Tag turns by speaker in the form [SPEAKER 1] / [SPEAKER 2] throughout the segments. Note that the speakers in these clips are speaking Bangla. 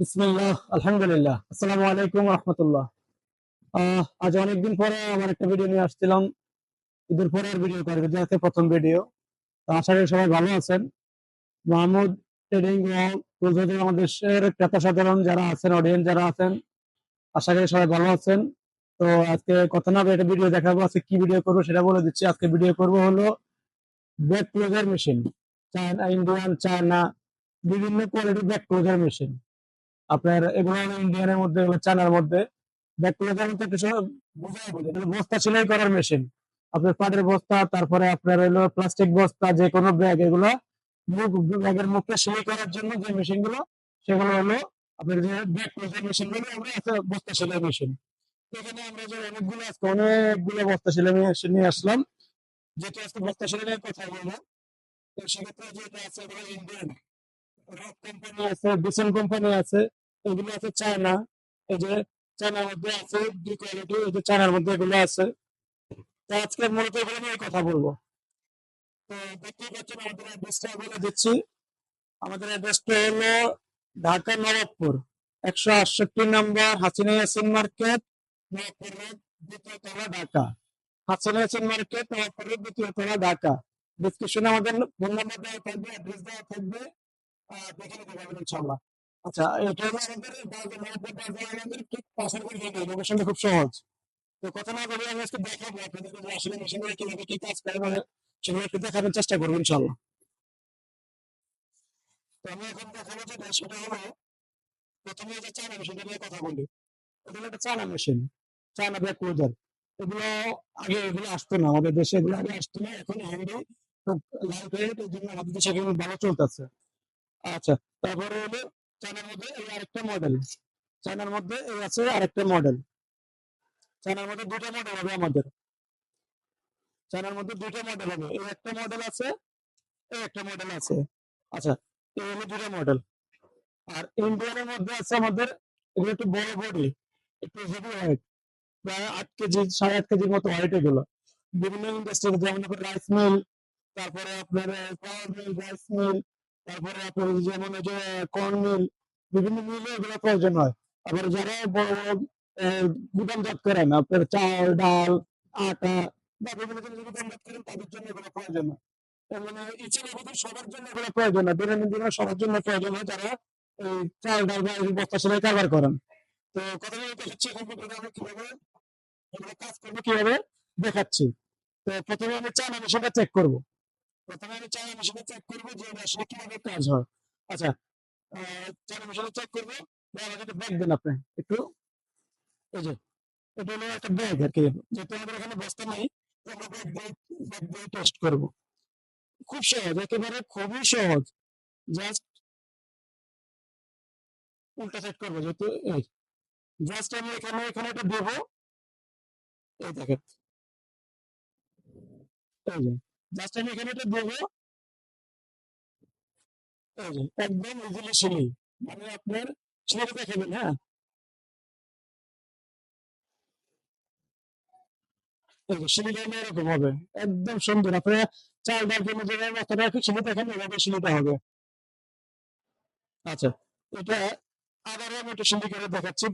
[SPEAKER 1] বিসমিল্লাহ, আলহামদুলিল্লাহ। আসসালামু আলাইকুম রহমতুল্লাহ। আজ অনেকদিন পরে আমার একটা ভিডিও নিয়ে আসছিলাম। ঈদের পরের ভিডিও করে আজকে প্রথম ভিডিও আশা করি সবাই ভালো আছেন। মাহমুদ ট্রেডিং আমাদের ক্রেতা সাধারণ যারা আছেন অডিয়েন্স যারা আছেন, আশা করি সবাই ভালো আছেন। তো আজকে কথা না একটা ভিডিও দেখাবো, আজকে কি ভিডিও করব সেটা বলে দিচ্ছি। আজকে ভিডিও করব হলো back closer machine. China, Indian, China, বিভিন্ন কোয়ালিটির ব্যাক ক্লোজার মেশিন। আপনার এগুলো ইন্ডিয়ানের মধ্যে, এগুলো চায়নার মধ্যে। ব্যাক ক্লোজার মধ্যে কিছু বোঝাই বলি বস্তা সেলাই করার মেশিন আপনার পাটের বস্তা, তারপরে আপনার হলো প্লাস্টিক বস্তা, যে কোনো ব্যাগ, এগুলো মুখ, ব্যাগের মুখে সেলাই করার জন্য যে মেশিনগুলো, সেগুলো হলো আপনার যে ব্যাক ক্লোজার মেশিনগুলো আমরা বস্তা সেলাই মেশিন এখানে আমরা যে অনেকগুলো, আজকে অনেকগুলো বস্তা সেলাই মেশিন নিয়ে আসলাম। যেহেতু আজকে বস্তা সেলাই কথা বলব, তো সেক্ষেত্রে যেটা আছে, এগুলো ইন্ডিয়ান রক কোম্পানি আছে বিসন কোম্পানি আছে। এগুলো আছে চায়না। এই যে চায়নার মধ্যে আছে কোয়ালিটি এই যে চায়নার মধ্যে এগুলো আছে। তো আজকে মূলত এগুলো নিয়ে কথা বলব। তো দেখতেই পাচ্ছেন, আমাদের অ্যাড্রেসটা বলে দিচ্ছি। আমাদের অ্যাড্রেসটা হলো ঢাকা নবাবপুর, একশো আটষট্টি নম্বর হাসিনা ইয়াসিন মার্কেট, নবাবপুর রোড, দ্বিতীয় তলা ঢাকা। হাসিনা ইয়াসিন মার্কেট, নবাবপুর রোড, দ্বিতীয় তলা ঢাকা। ডিসক্রিপশনে আমাদের ফোন নাম্বার দেওয়া থাকবে অ্যাড্রেস দেওয়া থাকবে। দেখে নিতে পারবেন ইনশাল্লাহ আচ্ছা এটা আমাদের আমাদের পাশের লোকেশনটা খুব সহজ। তো কথা না বলে আমি আজকে দেখাবো আপনাদেরকে যে আসলে মেশিনগুলো কীভাবে কি কাজ করে মানে সেগুলো একটু দেখানোর চেষ্টা করব ইনশাল্লাহ তো আমি এখন দেখাবো যেটা সেটা হলো, প্রথমে যে চায়না মেশিনটা নিয়ে কথা বলি। এটা একটা China machine China back closer এগুলো আগে এগুলো আসতো না, আমাদের দেশে এগুলো আগে আসতো না, এখন হ্যান্ডি খুব লাইট ওয়েট এই জন্য আমাদের দেশে ভালো চলতেছে। আচ্ছা তারপরে হলো চায়নার মধ্যে এই আরেকটা মডেল চায়নার মধ্যে এই আছে আরেকটা মডেল চায়নার মধ্যে দুটো মডেল হবে আমাদের। চায়নার মধ্যে দুটো মডেল হবে। এই একটা মডেল আছে, এই একটা মডেল আছে। আচ্ছা এই হলো দুটো মডেল আর ইন্ডিয়ানের মধ্যে আছে আমাদের, এগুলো একটু বড় বডি একটু হেভি ওয়েট প্রায় আট কেজি, সাড়ে আট কেজির মতো ওয়েট এগুলো। বিভিন্ন ইন্ডাস্ট্রি যেমন আপনার রাইস মিল তারপরে আপনার পাওয়ার মিল রাইস মিল তারপরে আপনার যেমন যে কর্ন মিল বিভিন্ন মিলে এগুলো প্রয়োজন হয়। আবার যারা বড় বড় গুদামজাত করেন আপনার চাল, ডাল, আটা বা বিভিন্ন জিনিস গুদামজাত করেন, তাদের জন্য এগুলো প্রয়োজন হয়। মানে ইচ্ছে সবার জন্য এগুলো প্রয়োজন হয়। দৈনন্দিন জীবনে সবার জন্য প্রয়োজন হয় যারা এই চাল, ডাল বা এই বস্তা সেলাই কারবার করেন। তো কথা বলতে হচ্ছে পর্যন্ত আমরা কীভাবে এগুলো কাজ করব, কীভাবে দেখাচ্ছি। তো প্রথমে আমি চায়না মেশিনটা চেক করব। প্রথমে আমি চায়না মেশিনটা চেক করব যে আসলে কীভাবে কাজ হয়। আচ্ছা আহ, চেক করব। আমাকে একটা ব্যাগ দেন আপনি। একটু। এই যে এটা একটা ব্যাগ আর কি। যেহেতু আমাদের এখানে বস্তা নেই টেস্ট করব। খুব সহজ একেবারে খুবই সহজ। জাস্ট উল্টা সেট করব যেহেতু এই জাস্ট আমি এখানে এখানে এটা দেবো। এই দেখেন। জাস্ট আমি এখানে এটা দেবো। একদম ইজিলি মানে আপনার সিলিটা দেখাবেন হ্যাঁ? এরকম হবে। একদম সুন্দর। আপনারা দেখেন, এভাবে হবে। আচ্ছা এটা আমি একটু দেখাচ্ছি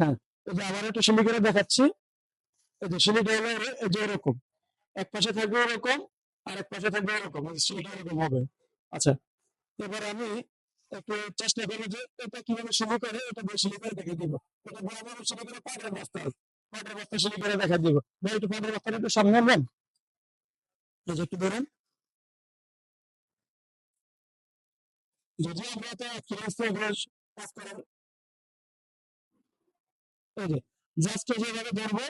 [SPEAKER 1] হ্যাঁ আবার একটু দেখাচ্ছি। যে এরকম। এক পাশে থাকবে এরকম আর এক পাশে থাকবে এরকম এরকম হবে। আচ্ছা এবার আমি একটু চেষ্টা করি যে এটা কীভাবে শুরু করে, এটা দিয়ে সিলি করে দেখে দিব। এটা বরাবর সিলি করে পাটের বস্তা পাটের বস্তা সিলি করে দেখা দিব। ভাই, একটু পাটের বস্তাটা একটু সামনে আনবেন? এই একটু ধরেন। যদি আমরা তো কাজ করার জাস্ট যেভাবে ধরবো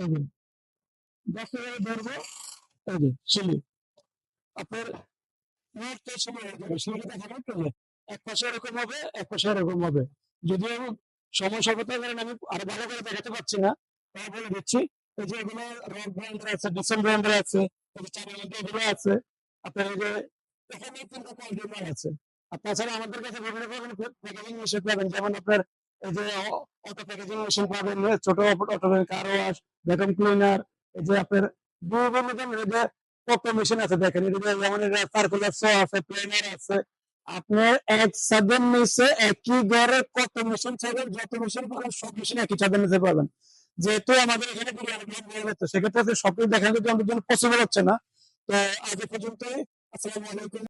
[SPEAKER 1] এই যে জাস্ট এভাবে ধরবো। এই যে সিলি আপনার মুহূর্তে সিলি যাবে সিলিটা দেখাবেন তো এক পাশে এরকম হবে, এক পাশে এরকম হবে। যদিও সময় স্বল্পতার কারণে আমি আরও ভালো করে দেখাতে পারছি না। তাই বলে দিচ্ছি, এই যে এগুলো রক ব্র্যান্ডের আছে ডিসেন ব্র্যান্ডের আছে এগুলো আছে, আপনার আছে। আর তাছাড়া আমাদের কাছে বিভিন্ন ধরনের প্যাকেজিং মেশিন পাবেন, যেমন আপনার এই যে অটো প্যাকেজিং মেশিন পাবেন ছোট কার ওয়াশ ভ্যাকুয়াম ক্লিনার এই যে আপনার বিভিন্ন ধরনের যে কত মেশিন আছে দেখেন যেমন সার্কুলার সো আছে প্লেনার আছে আপনার এক একই ঘরে কত মেশিন যত মেশিন পাবেন সব মেশিন একই ছাদের নিচে পাবেন। যেহেতু আমাদের এখানে সেক্ষেত্রে সবকিছু দেখানো কিন্তু আমাদের জন্য পসিবল হচ্ছে না। তো আজ এ পর্যন্তই, আসসালামু আলাইকুম।